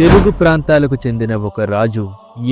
తెలుగు ప్రాంతాలకు చెందిన ఒక రాజు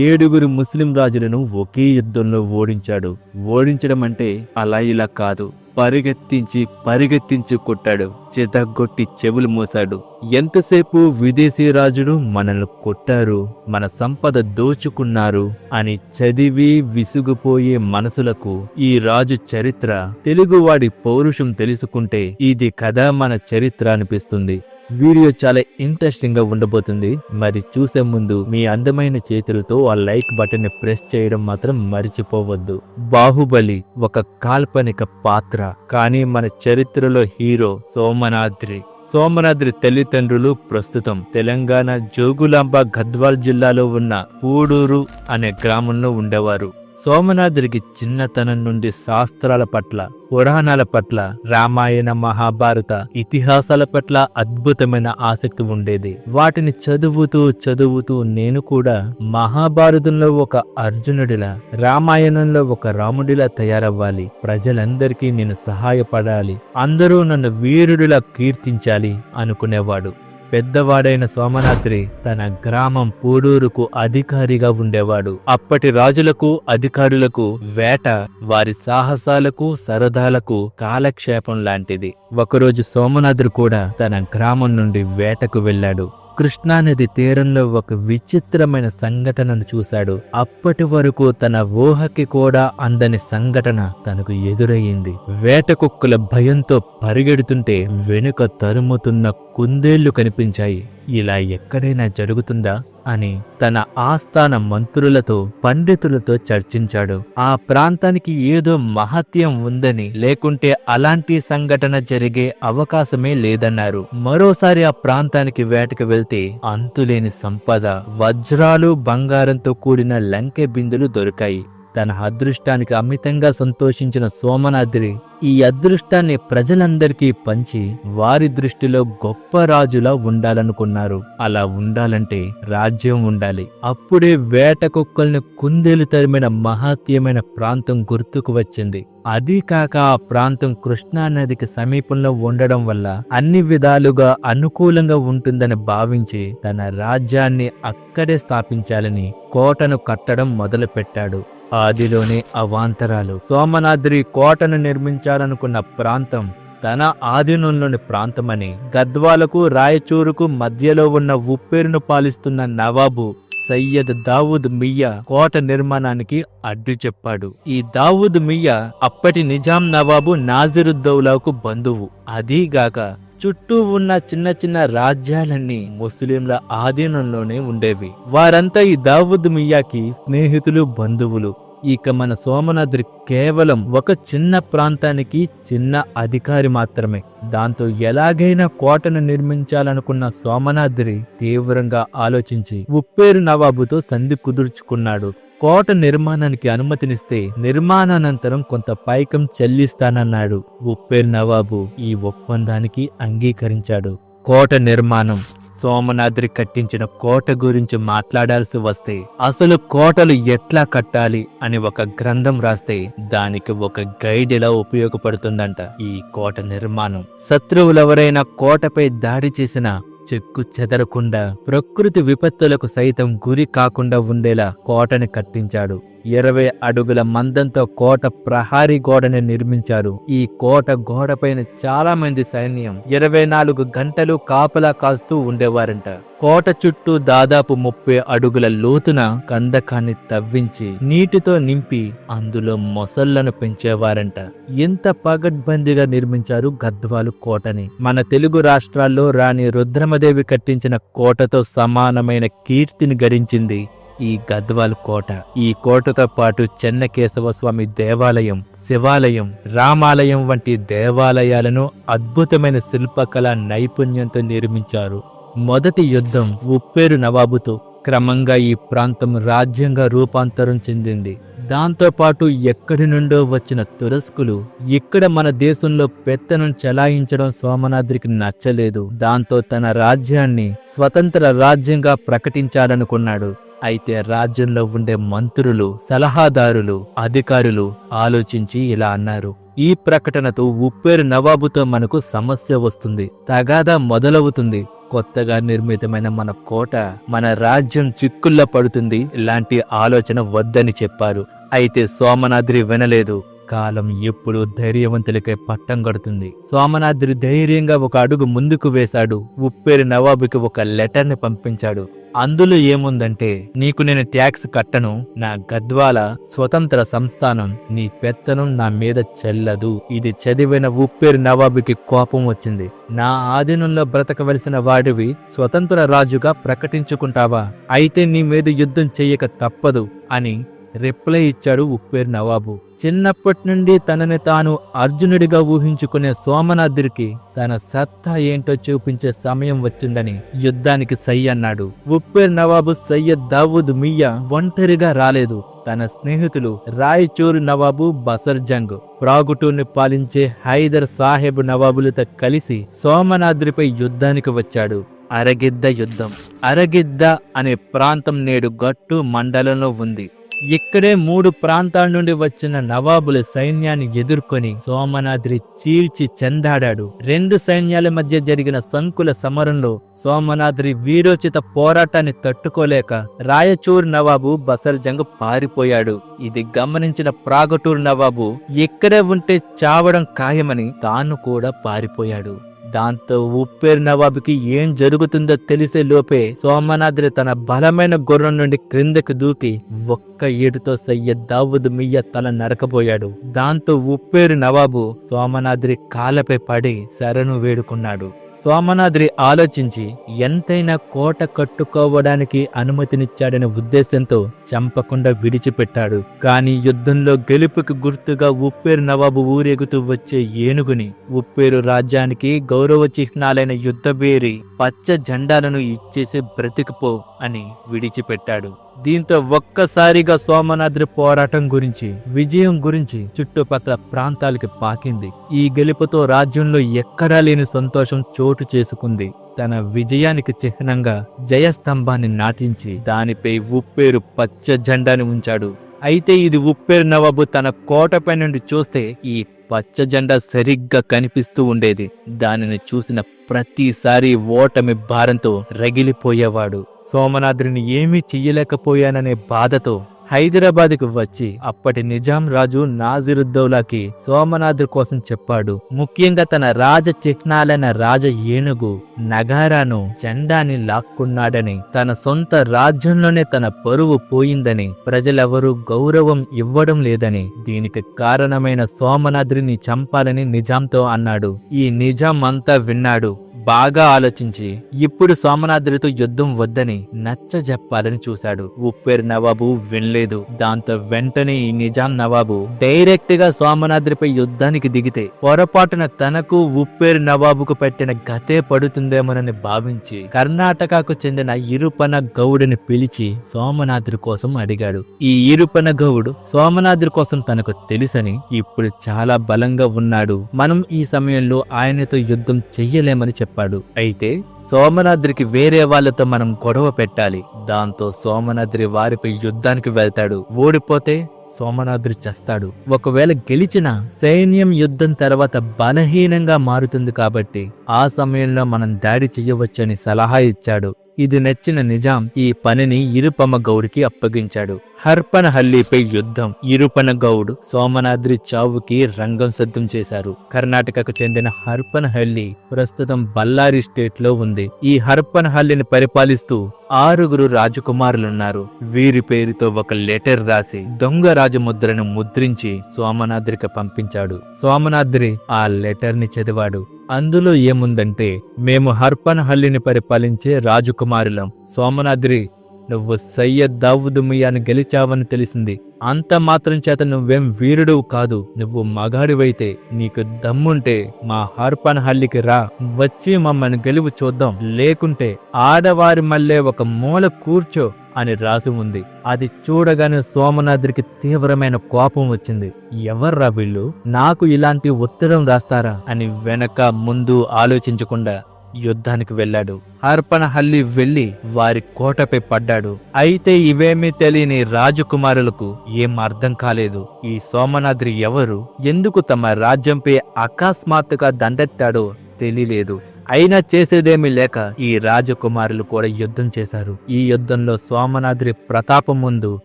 ఏడుగురు ముస్లిం రాజులను ఒకే యుద్ధంలో ఓడించాడు. ఓడించడం అంటే అలా ఇలా కాదు. పరిగెత్తించి పరిగెత్తించి కొట్టాడు. చితగొట్టి చెవులు మూశాడు. ఎంతసేపు విదేశీ రాజులు మనల్ని కొట్టారు మన సంపద దోచుకున్నారు అని చదివి విసుగుపోయే మనసులకు ఈ రాజు చరిత్ర తెలుగువాడి పౌరుషం తెలుసుకుంటే ఇది కథ మన చరిత్ర అనిపిస్తుంది. వీడియో చాలా ఇంట్రెస్టింగ్గా ఉండబోతుంది. మరి చూసే ముందు మీ అందమైన చేతులతో ఆ లైక్ బటన్ని ప్రెస్ చేయడం మాత్రం మర్చిపోవద్దు. బాహుబలి ఒక కాల్పనిక పాత్ర. కానీ మన చరిత్రలో హీరో సోమనాద్రి. సోమనాద్రి తల్లిదండ్రులు ప్రస్తుతం తెలంగాణ జోగులాంబ గద్వాల్ జిల్లాలో ఉన్న పూడూరు అనే గ్రామంలో ఉండేవారు. సోమనాథుడికి చిన్నతనం నుండి శాస్త్రాల పట్ల పురాణాల పట్ల రామాయణ మహాభారత ఇతిహాసాల పట్ల అద్భుతమైన ఆసక్తి ఉండేది. వాటిని చదువుతూ చదువుతూ నేను కూడా మహాభారతంలో ఒక అర్జునుడిలా రామాయణంలో ఒక రాముడిలా తయారవ్వాలి. ప్రజలందరికీ నేను సహాయపడాలి. అందరూ నన్ను వీరుడిలా కీర్తించాలి అనుకునేవాడు. పెద్దవాడైన సోమనాద్రి తన గ్రామం పూడూరుకు అధికారిగా ఉండేవాడు. అప్పటి రాజులకు అధికారులకు వేట వారి సాహసాలకు సరదాలకు కాలక్షేపం లాంటిది. ఒకరోజు సోమనాద్రి కూడా తన గ్రామం నుండి వేటకు వెళ్ళాడు. కృష్ణానది తీరంలో ఒక విచిత్రమైన సంఘటనను చూశాడు. అప్పటి వరకు తన ఊహకి కూడా అందని సంఘటన తనకు ఎదురయ్యింది. వేట కుక్కల భయంతో పరిగెడుతుంటే వెనుక తరుముతున్న కుందేళ్ళు కనిపించాయి. ఇలా ఎక్కడైనా జరుగుతుందా? అని తన ఆస్థాన మంత్రులతో పండితులతో చర్చించాడు. ఆ ప్రాంతానికి ఏదో మహత్యం ఉందని లేకుంటే అలాంటి సంఘటన జరిగే అవకాశమే లేదన్నారు. మరోసారి ఆ ప్రాంతానికి వేటకు వెళ్తే అంతులేని సంపద వజ్రాలు బంగారంతో కూడిన లంకె బిందులు దొరికాయి. తన అదృష్టానికి అమితంగా సంతోషించిన సోమనాద్రి ఈ అదృష్టాన్ని ప్రజలందరికీ పంచి వారి దృష్టిలో గొప్ప రాజులా ఉండాలనుకున్నారు. అలా ఉండాలంటే రాజ్యం ఉండాలి. అప్పుడే వేట కుక్కల్ని కుందేలు తరిమిన మహాత్యమైన ప్రాంతం గుర్తుకు వచ్చింది. అదీ కాక ఆ ప్రాంతం కృష్ణా నదికి సమీపంలో ఉండడం వల్ల అన్ని విధాలుగా అనుకూలంగా ఉంటుందని భావించి తన రాజ్యాన్ని అక్కడే స్థాపించాలని కోటను కట్టడం మొదలుపెట్టాడు. ఆదిలోనే అవాంతరాలు. సోమనాద్రి కోటను నిర్మించాలనుకున్న ప్రాంతం తన ఆధీనంలోని ప్రాంతమని గద్వాలకు రాయచూరుకు మధ్యలో ఉన్న ఉప్పేరును పాలిస్తున్న నవాబు సయ్యద్ దావూద్ మియ్యా కోట నిర్మాణానికి అడ్డు చెప్పాడు. ఈ దావూద్ మియ్యా అప్పటి నిజాం నవాబు నాజిరుద్దౌలాకు బంధువు. అదీగాక చుట్టూ ఉన్న చిన్న చిన్న రాజ్యాలన్నీ ముస్లింల ఆధీనంలోనే ఉండేవి. వారంతా ఈ దావుద్ మియాకి స్నేహితులు బంధువులు. ఇక మన సోమనాద్రి కేవలం ఒక చిన్న ప్రాంతానికి చిన్న అధికారి మాత్రమే. దాంతో ఎలాగైనా కోటను నిర్మించాలనుకున్న సోమనాద్రి తీవ్రంగా ఆలోచించి ఉప్పేరు నవాబుతో సంధి కుదుర్చుకున్నాడు. కోట నిర్మాణానికి అనుమతినిస్తే నిర్మాణానంతరం కొంత పైకం చెల్లిస్తానన్నాడు. ఉప్పేరు నవాబు ఈ ఒప్పందానికి అంగీకరించాడు. కోట నిర్మాణం సోమనాద్రి కట్టించిన కోట గురించి మాట్లాడాల్సి వస్తే అసలు కోటలు ఎట్లా కట్టాలి అని ఒక గ్రంథం రాస్తే దానికి ఒక గైడ్ ఎలా ఉపయోగపడుతుందంట ఈ కోట నిర్మాణం. శత్రువులెవరైనా కోటపై దాడి చేసినా చెక్కు చెదరకుండా ప్రకృతి విపత్తులకు సైతం గురి కాకుండా ఉండేలా కోటని కట్టించాడు. ఇరవై అడుగుల మందంతో కోట ప్రహారీ గోడని నిర్మించారు. ఈ కోట గోడపైన చాలా మంది సైన్యం ఇరవై నాలుగు గంటలు కాపలా కాస్తూ ఉండేవారంట. కోట చుట్టూ దాదాపు ముప్పై అడుగుల లోతున కందకాన్ని తవ్వించి నీటితో నింపి అందులో మొసళ్ళను పెంచేవారంట. ఎంత పగడ్బందీగా నిర్మించారు గద్వాలు కోటని. మన తెలుగు రాష్ట్రాల్లో రాణి రుద్రమదేవి కట్టించిన కోటతో సమానమైన కీర్తిని గడించింది ఈ గద్వాల్ కోట. ఈ కోటతో పాటు చెన్నకేశవ స్వామి దేవాలయం శివాలయం రామాలయం వంటి దేవాలయాలను అద్భుతమైన శిల్పకళ నైపుణ్యంతో నిర్మించారు. మొదటి యుద్ధం ఉప్పేరు నవాబుతో క్రమంగా ఈ ప్రాంతం రాజ్యంగా రూపాంతరం చెందింది. దాంతోపాటు ఎక్కడి నుండో వచ్చిన తురస్కులు ఇక్కడ మన దేశంలో పెత్తనం చెలాయించడం సోమనాద్రికి నచ్చలేదు. దాంతో తన రాజ్యాన్ని స్వతంత్ర రాజ్యంగా ప్రకటించాలనుకున్నాడు. అయితే రాజ్యంలో ఉండే మంత్రులు సలహాదారులు అధికారులు ఆలోచించి ఇలా అన్నారు. ఈ ప్రకటనతో ఉప్పేరు నవాబుతో మనకు సమస్య వస్తుంది. తగాదా మొదలవుతుంది. కొత్తగా నిర్మితమైన మన కోట మన రాజ్యం చిక్కుల్లో పడుతుంది. ఇలాంటి ఆలోచన వద్దని చెప్పారు. అయితే సోమనాద్రి వినలేదు. కాలం ఎప్పుడు ధైర్యవంతులకై పట్టం కడుతుంది. సోమనాద్రి ధైర్యంగా ఒక అడుగు ముందుకు వేశాడు. ఉప్పేరు నవాబుకి ఒక లెటర్ని పంపించాడు. అందులో ఏముందంటే నీకు నేను ట్యాక్స్ కట్టను నా గద్వాల స్వతంత్ర సంస్థానం నీ పెత్తనం నా మీద చెల్లదు. ఇది చదివిన ఉప్పేరు నవాబుకి కోపం వచ్చింది. నా ఆధీనంలో బ్రతకవలసిన వాడివి స్వతంత్ర రాజుగా ప్రకటించుకుంటావా? అయితే నీ మీద యుద్ధం చెయ్యక తప్పదు అని రిప్లై ఇచ్చాడు ఉప్పేరు నవాబు. చిన్నప్పటి నుండి తనని తాను అర్జునుడిగా ఊహించుకునే సోమనాథుడికి తన సత్తా ఏంటో చూపించే సమయం వచ్చిందని యుద్ధానికి సై అన్నాడు. ఉప్పేరు నవాబు సయ్యద్ దావూద్ మియా ఒంటరిగా రాలేదు. తన స్నేహితులు రాయచూరు నవాబు బసర్ జంగ్ ప్రాగుటూర్ని పాలించే హైదర్ సాహెబ్ నవాబులతో కలిసి సోమనాద్రిపై యుద్ధానికి వచ్చాడు. అరగిద్ద యుద్ధం. అరగిద్ద అనే ప్రాంతం నేడు గట్టు మండలంలో ఉంది. ఇక్కడే మూడు ప్రాంతాల నుండి వచ్చిన నవాబుల సైన్యాన్ని ఎదుర్కొని సోమనాద్రి చీల్చి చెందాడాడు. రెండు సైన్యాల మధ్య జరిగిన సంకుల సమరంలో సోమనాద్రి వీరోచిత పోరాటాన్ని తట్టుకోలేక రాయచూర్ నవాబు బసర్జంగ్ పారిపోయాడు. ఇది గమనించిన ప్రాగటూర్ నవాబు ఇక్కడే ఉంటే చావడం ఖాయమని తాను కూడా పారిపోయాడు. దాంతో ఉప్పేరు నవాబుకి ఏం జరుగుతుందో తెలిసే లోపే సోమనాద్రి తన బలమైన గుర్రం నుండి క్రిందకు దూకి ఒక్క ఏడుతో సయ్యద్ దావుద్ మియ్య తల నరకబోయాడు. దాంతో ఉప్పేరు నవాబు సోమనాద్రి కాళ్ళపై పడి శరణు వేడుకున్నాడు. సోమనాద్రి ఆలోచించి ఎంతైనా కోట కట్టుకోవడానికి అనుమతినిచ్చాడనే ఉద్దేశంతో చంపకుండా విడిచిపెట్టాడు. కాని యుద్ధంలో గెలుపుకి గుర్తుగా ఉప్పేరు నవాబు ఊరేగుతూ వచ్చే ఏనుగుని ఉప్పేరు రాజ్యానికి గౌరవ చిహ్నాలైన యుద్ధబేరి పచ్చ జెండాలను ఇచ్చేసి బ్రతికిపో అని విడిచిపెట్టాడు. దీంతో ఒక్కసారిగా సోమనాద్రి పోరాటం గురించి విజయం గురించి చుట్టుపక్కల ప్రాంతాలకి పాకింది. ఈ గెలుపుతో రాజ్యంలో ఎక్కడా లేని సంతోషం చోటు చేసుకుంది. తన విజయానికి చిహ్నంగా జయస్తంభాన్ని నాటించి దానిపై ఉప్పేరు పచ్చ జెండాని ఉంచాడు. అయితే ఇది ఉప్పేరు నవాబు తన కోటపై నుండి చూస్తే ఈ పచ్చ జెండా సరిగ్గా కనిపిస్తూ ఉండేది. దానిని చూసిన ప్రతిసారి ఓటమి భారంతో రగిలిపోయేవాడు. సోమనాథుడిని ఏమీ చెయ్యలేకపోయాననే బాధతో హైదరాబాద్కు వచ్చి అప్పటి నిజాం రాజు నాజిరుద్దౌలాకి సోమనాద్రి కోసం చెప్పాడు. ముఖ్యంగా తన రాజ చిహ్నాలైన రాజ ఏనుగు నగారాను జెండాని లాక్కున్నాడని తన సొంత రాజ్యంలోనే తన పరువు పోయిందని ప్రజలెవరూ గౌరవం ఇవ్వడం లేదని దీనికి కారణమైన సోమనాద్రిని చంపాలని నిజాంతో అన్నాడు. ఈ నిజాం అంతా విన్నాడు. బాగా ఆలోచించి ఇప్పుడు సోమనాద్రితో యుద్ధం వద్దని నచ్చ చెప్పాలని చూశాడు. ఉప్పేరు నవాబు వినలేదు. దాంతో వెంటనే ఈ నిజాం నవాబు డైరెక్ట్గా సోమనాద్రిపై యుద్ధానికి దిగితే పొరపాటున తనకు ఉప్పేరు నవాబుకు పెట్టిన గతే పడుతుందేమోనని భావించి కర్ణాటకకు చెందిన ఇరుపన గౌడుని పిలిచి సోమనాద్రి కోసం అడిగాడు. ఈ ఇరుపన గౌడు సోమనాద్రి కోసం తనకు తెలుసని ఇప్పుడు చాలా బలంగా ఉన్నాడు. మనం ఈ సమయంలో ఆయనతో యుద్ధం చెయ్యలేమని చెప్పాడు అయితే సోమనాద్రికి వేరే వాళ్ళతో మనం గొడవ పెట్టాలి. దాంతో సోమనాద్రి వారిపై యుద్ధానికి వెళ్తాడు. ఓడిపోతే సోమనాద్రి చస్తాడు. ఒకవేళ గెలిచిన సైన్యం యుద్ధం తర్వాత బలహీనంగా మారుతుంది కాబట్టి ఆ సమయంలో మనం దాడి చేయవచ్చని సలహా ఇచ్చాడు. ఇది నచ్చిన నిజాం. ఈ పనిని ఇరుపమ గౌడికి అప్పగించాడు. హర్పనహల్లిపై యుద్ధం. ఇరుపన గౌడ్ సోమనాద్రి చావుకి రంగం సిద్ధం చేశారు. కర్ణాటకకు చెందిన హర్పనహల్లి ప్రస్తుతం బళ్ళారి స్టేట్లో ఉంది. ఈ హర్పనహల్లిని పరిపాలిస్తూ ఆరుగురు రాజకుమారులున్నారు. వీరి పేరుతో ఒక లెటర్ రాసి దొంగ రాజముద్రను ముద్రించి సోమనాద్రికి పంపించాడు. సోమనాద్రి ఆ లెటర్ని చదివాడు. అందులో ఏముందంటే మేము హర్పనహల్లిని పరిపాలించే రాజకుమారులం. సోమనాద్రి నువ్వు సయ్యద్ దావుద్ మియాను గెలిచావని తెలిసింది. అంత మాత్రం చేత నువ్వేం వీరుడు కాదు. నువ్వు మగాడివైతే నీకు దమ్ముంటే మా హార్పన్ హల్లికి రా. వచ్చి మమ్మల్ని గెలువు చూద్దాం. లేకుంటే ఆడవారి మళ్ళే ఒక మూల కూర్చో అని రాసి ఉంది. అది చూడగానే సోమనాథుడికి తీవ్రమైన కోపం వచ్చింది. ఎవర్రా వీళ్ళు? నాకు ఇలాంటి ఉత్తరం రాస్తారా? అని వెనక ముందు ఆలోచించకుండా యుద్ధానికి వెళ్ళాడు. హర్పణహల్లి వెళ్ళి వారి కోటపై పడ్డాడు. అయితే ఇవేమీ తెలియని రాజకుమారులకు ఏం అర్థం కాలేదు. ఈ సోమనాద్రి ఎవరు? ఎందుకు తమ రాజ్యంపై అకస్మాత్తుగా దండెత్తాడో తెలియలేదు. అయినా చేసేదేమీ లేక ఈ రాజకుమారులు కూడా యుద్ధం చేశారు. ఈ యుద్ధంలో సోమనాద్రి ప్రతాపం ముందు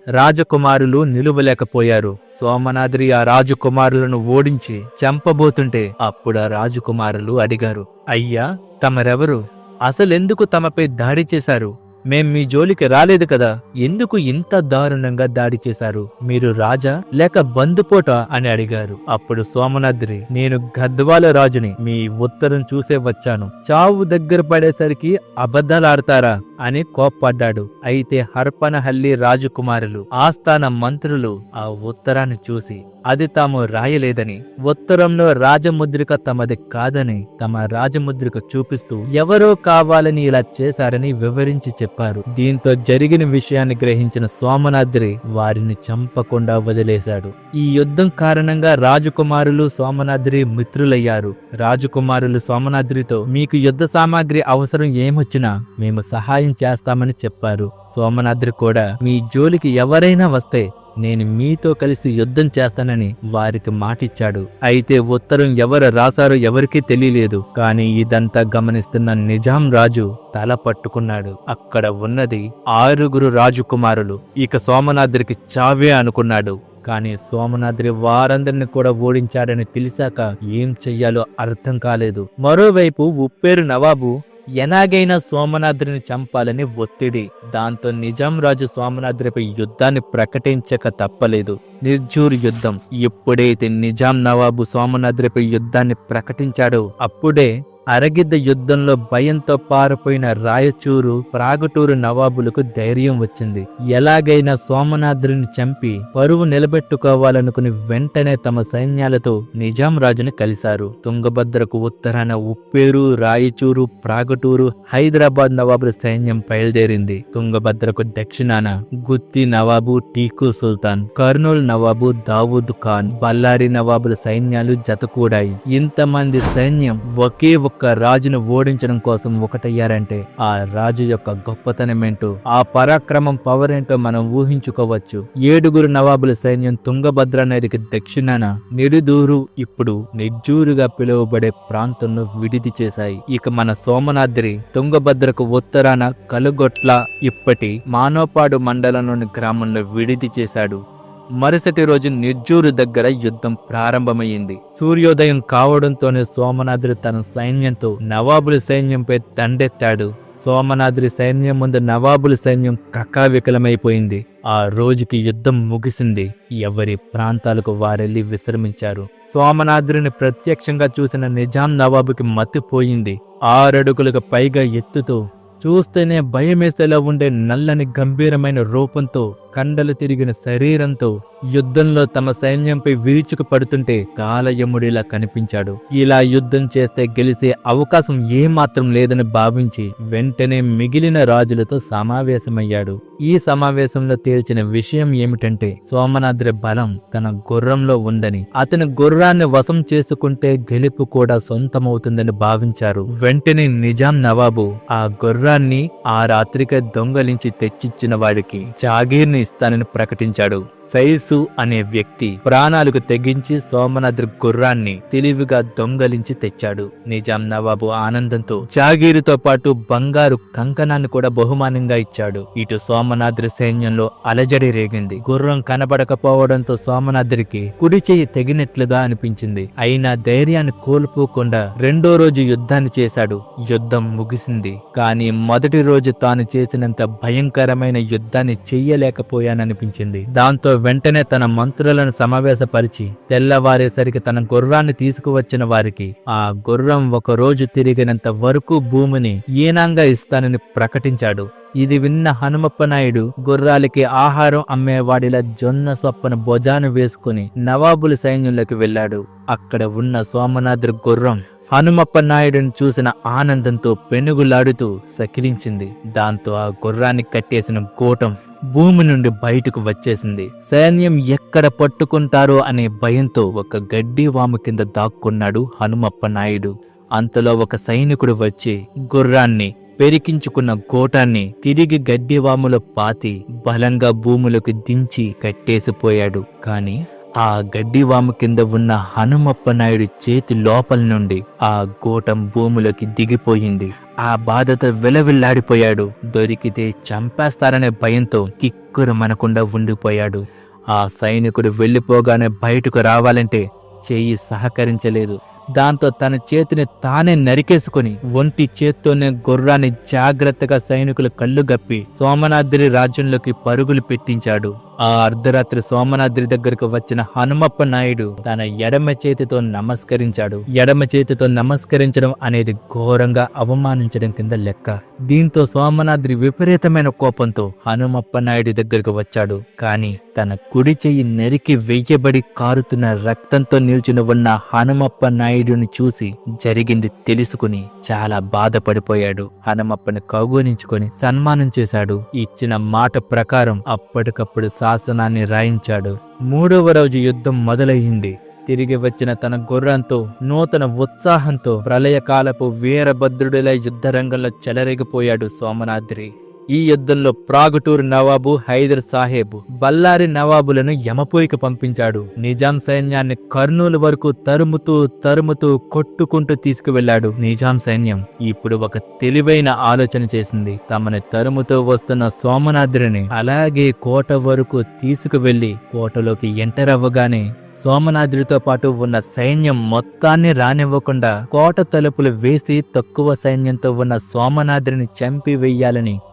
రాజకుమారులు నిలువలేకపోయారు. సోమనాద్రి ఆ రాజకుమారులను ఓడించి చంపబోతుంటే అప్పుడు ఆ రాజకుమారులు అడిగారు అయ్యా తమరెవరు? అసలెందుకు తమపై దాడి చేశారు? మేం మీ జోలికి రాలేదు కదా. ఎందుకు ఇంత దారుణంగా దాడి చేశారు? మీరు రాజా? లేక బందుపోట అని అడిగారు. అప్పుడు సోమనాద్రి నేను గద్వాల రాజుని మీ ఉత్తరం చూసే వచ్చాను. చావు దగ్గర పడేసరికి అబద్ధాలాడతారా? అని కోప్పడ్డాడు. అయితే హర్పనహల్లి రాజకుమారులు ఆస్థాన మంత్రులు ఆ ఉత్తరాన్ని చూసి అది తాము రాయలేదని ఉత్తరంలో రాజముద్రిక తమది కాదని తమ రాజముద్రిక చూపిస్తూ ఎవరో కావాలని ఇలా చేశారని వివరించి చెప్పారు. చెప్పారు దీంతో జరిగిన విషయాన్ని గ్రహించిన సోమనాద్రి వారిని చంపకుండా వదిలేశాడు. ఈ యుద్ధం కారణంగా రాజకుమారులు సోమనాద్రి మిత్రులయ్యారు. రాజకుమారులు సోమనాద్రితో మీకు యుద్ధ సామాగ్రి అవసరం ఏమొచ్చినా మేము సహాయం చేస్తామని చెప్పారు. సోమనాద్రి కూడా మీ జోలికి ఎవరైనా వస్తే నేను మీతో కలిసి యుద్ధం చేస్తానని వారికి మాటిచ్చాడు. అయితే ఉత్తరం ఎవరు రాశారో ఎవరికీ తెలియలేదు. కానీ ఇదంతా గమనిస్తున్న నిజాం రాజు తల పట్టుకున్నాడు. అక్కడ ఉన్నది ఆరుగురు రాజకుమారులు. ఇక సోమనాద్రికి చావే అనుకున్నాడు. కానీ సోమనాద్రి వారందరిని కూడా ఓడించాడని తెలిసాక ఏం చెయ్యాలో అర్థం కాలేదు. మరోవైపు ఉప్పేరు నవాబు ఎలాగైనా సోమనాద్రిని చంపాలని ఒత్తిడి. దాంతో నిజాం రాజు సోమనాద్రిపై యుద్ధాన్ని ప్రకటించక తప్పలేదు. నిర్జూర్ యుద్ధం. ఎప్పుడైతే నిజాం నవాబు సోమనాద్రిపై యుద్ధాన్ని ప్రకటించాడో అప్పుడే అరగిద్ద యుద్ధంలో భయంతో పారిపోయిన రాయచూరు ప్రాగటూరు నవాబులకు ధైర్యం వచ్చింది. ఎలాగైనా సోమనాద్రిని చంపి పరువు నిలబెట్టుకోవాలనుకుని వెంటనే తమ సైన్యాలతో నిజాం రాజుని కలిశారు. తుంగభద్రకు ఉత్తరాన ఉప్పేరు రాయచూరు ప్రాగటూరు హైదరాబాద్ నవాబుల సైన్యం బయలుదేరింది. తుంగభద్రకు దక్షిణాన గుత్తి నవాబు టీకు సుల్తాన్ కర్నూలు నవాబు దావూద్ ఖాన్ బల్లారి నవాబుల సైన్యాలు జతకూడాయి. ఇంతమంది సైన్యం ఒకే ఒక్క రాజును ఓడించడం కోసం ఒకటయ్యారంటే ఆ రాజు యొక్క గొప్పతనమేంటో ఆ పరాక్రమం పవర్ ఏంటో మనం ఊహించుకోవచ్చు. ఏడుగురు నవాబుల సైన్యం తుంగభద్ర నదికి దక్షిణాన నిడుదూరు ఇప్పుడు నిజ్జూరుగా పిలువబడే ప్రాంతంలో విడిది చేశాయి. ఇక మన సోమనాద్రి తుంగభద్రకు ఉత్తరాన కలుగొట్ల ఇప్పటి మానోపాడు మండలంలోని గ్రామంలో విడిది చేశాడు. మరుసటి రోజు నిర్జూరు దగ్గర యుద్ధం ప్రారంభమైంది. సూర్యోదయం కావడంతోనే సోమనాద్రి తన సైన్యంతో నవాబుల సైన్యంపై దండెత్తాడు. సోమనాద్రి సైన్యం ముందు నవాబుల సైన్యం కకావికలమైపోయింది. ఆ రోజుకి యుద్ధం ముగిసింది. ఎవరి ప్రాంతాలకు వారెళ్ళి విశ్రమించారు. సోమనాద్రిని ప్రత్యక్షంగా చూసిన నిజాం నవాబుకి మతిపోయింది ఆరడుగులకు పైగా ఎత్తుతో చూస్తేనే భయమేసేలా ఉండే నల్లని గంభీరమైన రూపంతో కండలు తిరిగిన శరీరంతో యుద్ధంలో తమ సైన్యంపై విరుచుకు పడుతుంటే కాలయముడిలా కనిపించాడు. ఇలా యుద్ధం చేస్తే గెలిసే అవకాశం ఏమాత్రం లేదని భావించి వెంటనే మిగిలిన రాజులతో సమావేశమయ్యాడు. ఈ సమావేశంలో తేల్చిన విషయం ఏమిటంటే సోమనాద్రి బలం తన గుర్రంలో ఉందని అతని గుర్రాన్ని వశం చేసుకుంటే గెలుపు కూడా సొంతమవుతుందని భావించారు. వెంటనే నిజాం నవాబు ఆ గుర్రాన్ని ఆ రాత్రికే దొంగలించి తెచ్చిచ్చిన వాడికి జాగీర్ని ఇస్తానని ప్రకటించాడు. సైసు అనే వ్యక్తి ప్రాణాలకు తెగించి సోమనాద్రి గుర్రాన్ని తెలివిగా దొంగలించి తెచ్చాడు. నిజాం నవాబు ఆనందంతో జాగీరుతో పాటు బంగారు కంకణాన్ని కూడా బహుమానంగా ఇచ్చాడు. ఇటు సోమనాద్రి సైన్యంలో అలజడి రేగింది. గుర్రం కనబడకపోవడంతో సోమనాద్రికి కుడి చేయి తెగినట్లుగా అనిపించింది. అయినా ధైర్యాన్ని కోల్పోకుండా రెండో రోజు యుద్ధాన్ని చేశాడు. యుద్ధం ముగిసింది. కానీ మొదటి రోజు తాను చేసినంత భయంకరమైన యుద్ధాన్ని చెయ్యలేకపోయాననిపించింది దాంతో వెంటనే తన మంత్రులను సమావేశపరిచి తెల్లవారేసరికి తన గుర్రాన్ని తీసుకువచ్చిన వారికి ఆ గుర్రం ఒక రోజు తిరిగినంత వరకు భూమిని ఈనంగా ఇస్తానని ప్రకటించాడు. ఇది విన్న హనుమప్ప నాయుడు గుర్రాలకి ఆహారం అమ్మేవాడిలా జొన్న సొప్పను భుజాను వేసుకుని నవాబుల సైన్యంలోకి వెళ్ళాడు. అక్కడ ఉన్న సోమనాథుడి గుర్రం హనుమప్ప నాయుడుని చూసిన ఆనందంతో పెనుగులాడుతూ సకిలించింది. దాంతో ఆ గుర్రాన్ని కట్టేసిన కూటం భూమి నుండి బయటకు వచ్చేసింది. సైన్యం ఎక్కడ పట్టుకుంటారో అనే భయంతో ఒక గడ్డి వాము కింద దాక్కున్నాడు హనుమప్ప నాయుడు. అంతలో ఒక సైనికుడు వచ్చి గుర్రాన్ని పెరికించుకున్న గోటాన్ని తిరిగి గడ్డివాములో పాతి బలంగా భూములకు దించి కట్టేసిపోయాడు. కాని ఆ గడ్డివాము కింద ఉన్న హనుమప్ప నాయుడు చేతి లోపల నుండి ఆ గోటం భూములకి దిగిపోయింది. ఆ బాధతో విలవిల్లాడిపోయాడు. దొరికితే చంపేస్తారనే భయంతో కిక్కురు మనకుండా ఉండిపోయాడు. ఆ సైనికుడు వెళ్ళిపోగానే బయటకు రావాలంటే చెయ్యి సహకరించలేదు. దాంతో తన చేతిని తానే నరికేసుకుని ఒంటి చేత్తోనే గుర్రాన్ని జాగ్రత్తగా సైనికులు కళ్ళు గప్పి సోమనాద్రి రాజ్యంలోకి పరుగులు పెట్టించాడు. ఆ అర్ధరాత్రి సోమనాద్రి దగ్గరకు వచ్చిన హనుమప్ప నాయుడు తన ఎడమ చేతితో నమస్కరించాడు. ఎడమ చేతితో నమస్కరించడం అనేది ఘోరంగా అవమానించడం కింద లెక్క. దీంతో సోమనాద్రి విపరీతమైన కోపంతో హనుమప్ప నాయుడు దగ్గరకు వచ్చాడు. కాని తన కుడి చెయ్యి నరికి వెయ్యబడి కారుతున్న రక్తంతో నిల్చుని ఉన్న హనుమప్ప నాయుడుని చూసి జరిగింది తెలుసుకుని చాలా బాధపడిపోయాడు. హనుమప్పని కౌగునించుకొని సన్మానం చేశాడు. ఇచ్చిన మాట ప్రకారం అప్పటికప్పుడు శాసనాన్ని రాయించాడు. మూడవ రోజు యుద్ధం మొదలయ్యింది. తిరిగి వచ్చిన తన గుర్రంతో నూతన ఉత్సాహంతో ప్రళయకాలపు వీరభద్రుడిలా యుద్ధరంగంలో చెలరేగిపోయాడు సోమనాద్రి. ఈ యుద్ధంలో ప్రాగుటూరు నవాబు హైదర్ సాహెబ్ బల్లారి నవాబులను యమపురికి పంపించాడు. నిజాం సైన్యాన్ని కర్నూలు వరకు తరుముతూ తరుముతూ కొట్టుకుంటూ తీసుకువెళ్ళాడు నిజాం సైన్యం. ఇప్పుడు ఒక తెలివైన ఆలోచన చేసింది. తమని తరుముతూ వస్తున్న సోమనాద్రిని అలాగే కోట వరకు తీసుకువెళ్ళి కోటలోకి ఎంటర్ అవ్వగానే సోమనాథుడితో పాటు ఉన్న సైన్యం మొత్తాన్ని రానివ్వకుండా కోట తలుపులు వేసి తక్కువ సైన్యంతో ఉన్న సోమనాద్రిని చంపి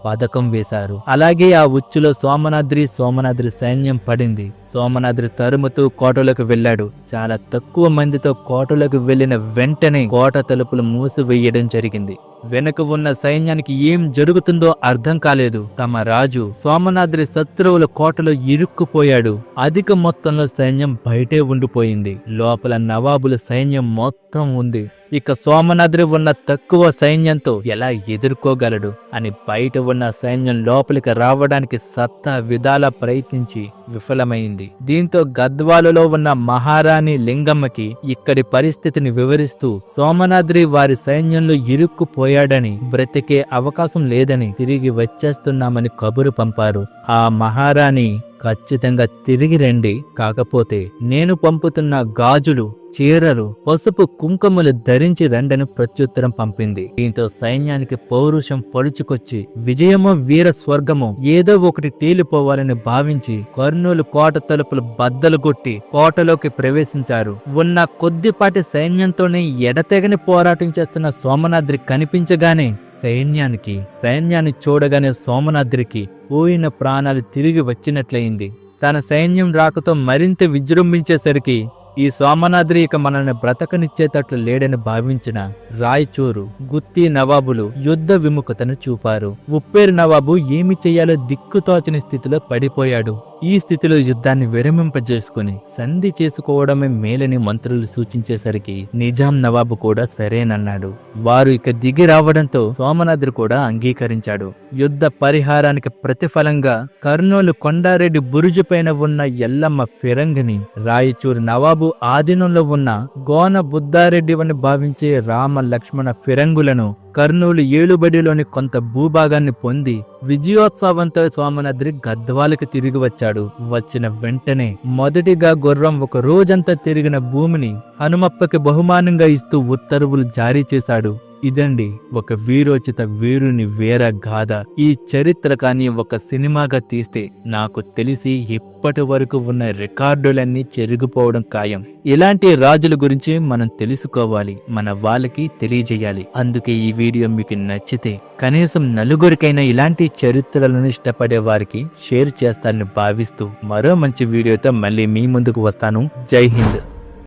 పథకం వేశారు. అలాగే ఆ ఉచ్చులో సోమనాద్రి సోమనాద్రి సైన్యం పడింది. సోమనాద్రి తరుముతూ కోటలోకి వెళ్ళాడు. చాలా తక్కువ మందితో కోటలోకి వెళ్ళిన వెంటనే కోట తలుపులు మూసివేయడం జరిగింది. వెనుక ఉన్న సైన్యానికి ఏం జరుగుతుందో అర్థం కాలేదు. తమ రాజు సోమనాద్రి శత్రువుల కోటలో ఇరుక్కుపోయాడు. అధిక మొత్తంలో సైన్యం బయటే ఉండిపోయింది. లోపల నవాబుల సైన్యం మొత్తం ఉంది. ఇక సోమనాద్రి ఉన్న తక్కువ సైన్యంతో ఎలా ఎదుర్కోగలడు అని బయట ఉన్న సైన్యం లోపలికి రావడానికి సత్తా విధాల ప్రయత్నించి విఫలమైంది. దీంతో గద్వాలలో ఉన్న మహారాణి లింగమ్మకి ఇక్కడి పరిస్థితిని వివరిస్తూ సోమనాద్రి వారి సైన్యంలో ఇరుక్కుపోయాడని బ్రతికే అవకాశం లేదని తిరిగి వచ్చేస్తున్నామని కబురు పంపారు. ఆ మహారాణి ఖచ్చితంగా తిరిగి రండి. కాకపోతే నేను పంపుతున్న గాజులు చీరలు పసుపు కుంకుమలు ధరించి రండని ప్రత్యుత్తరం పంపింది. దీంతో సైన్యానికి పౌరుషం పొడుచుకొచ్చి విజయమో వీర స్వర్గమో ఏదో ఒకటి తేలిపోవాలని భావించి కర్నూలు కోట తలుపులు బద్దలు కొట్టి కోటలోకి ప్రవేశించారు. ఉన్న కొద్దిపాటి సైన్యంతోనే ఎడతెగని పోరాటం చేస్తున్న సోమనాద్రి కనిపించగానే సైన్యానికి సైన్యాన్ని చూడగానే సోమనాద్రికి పోయిన ప్రాణాలు తిరిగి వచ్చినట్లయింది. తన సైన్యం రాకతో మరింత విజృంభించేసరికి ఈ సోమనాద్రి ఇక మనల్ని బ్రతకనిచ్చేటట్లు లేడని భావించిన రాయచూరు గుత్తి నవాబులు యుద్ధ విముఖతను చూపారు. ఉప్పేరు నవాబు ఏమి చేయాలో దిక్కుతోచని స్థితిలో పడిపోయాడు. ఈ స్థితిలో యుద్ధాన్ని విరమింపజేసుకుని సంధి చేసుకోవడమే మేలని మంత్రులు సూచించేసరికి నిజాం నవాబు కూడా సరేనన్నాడు. వారు ఇక దిగి రావడంతో సోమనాథుడు కూడా అంగీకరించాడు. యుద్ధ పరిహారానికి ప్రతిఫలంగా కర్నూలు కొండారెడ్డి బురుజు పైన ఉన్న ఎల్లమ్మ ఫిరంగిని రాయచూరు నవాబు ఆధీనంలో ఉన్న గోన బుద్ధారెడ్డి అని భావించే రామ లక్ష్మణ ఫిరంగులను కర్నూలు ఏలుబడిలోని కొంత భూభాగాన్ని పొంది విజయోత్సవంతో సోమనాద్రి గద్వాలకు తిరిగి వచ్చాడు. వచ్చిన వెంటనే మొదటిగా గుర్రం ఒక రోజంతా తిరిగిన భూమిని హనుమప్పకి బహుమానంగా ఇస్తూ ఉత్తర్వులు జారీ చేశాడు. ఇదండి ఒక వీరోచిత వీరుని వేర గాథ. ఈ చరిత్ర కానీ ఒక సినిమాగా తీస్తే నాకు తెలిసి ఇప్పటి వరకు ఉన్న రికార్డులన్నీ చెరిగిపోవడం ఖాయం. ఇలాంటి రాజుల గురించి మనం తెలుసుకోవాలి మన వాళ్ళకి తెలియజేయాలి. అందుకే ఈ వీడియో మీకు నచ్చితే కనీసం నలుగురికైనా ఇలాంటి చరిత్రలను ఇష్టపడే వారికి షేర్ చేస్తానని భావిస్తూ మరో మంచి వీడియోతో మళ్ళీ మీ ముందుకు వస్తాను. జై హింద్.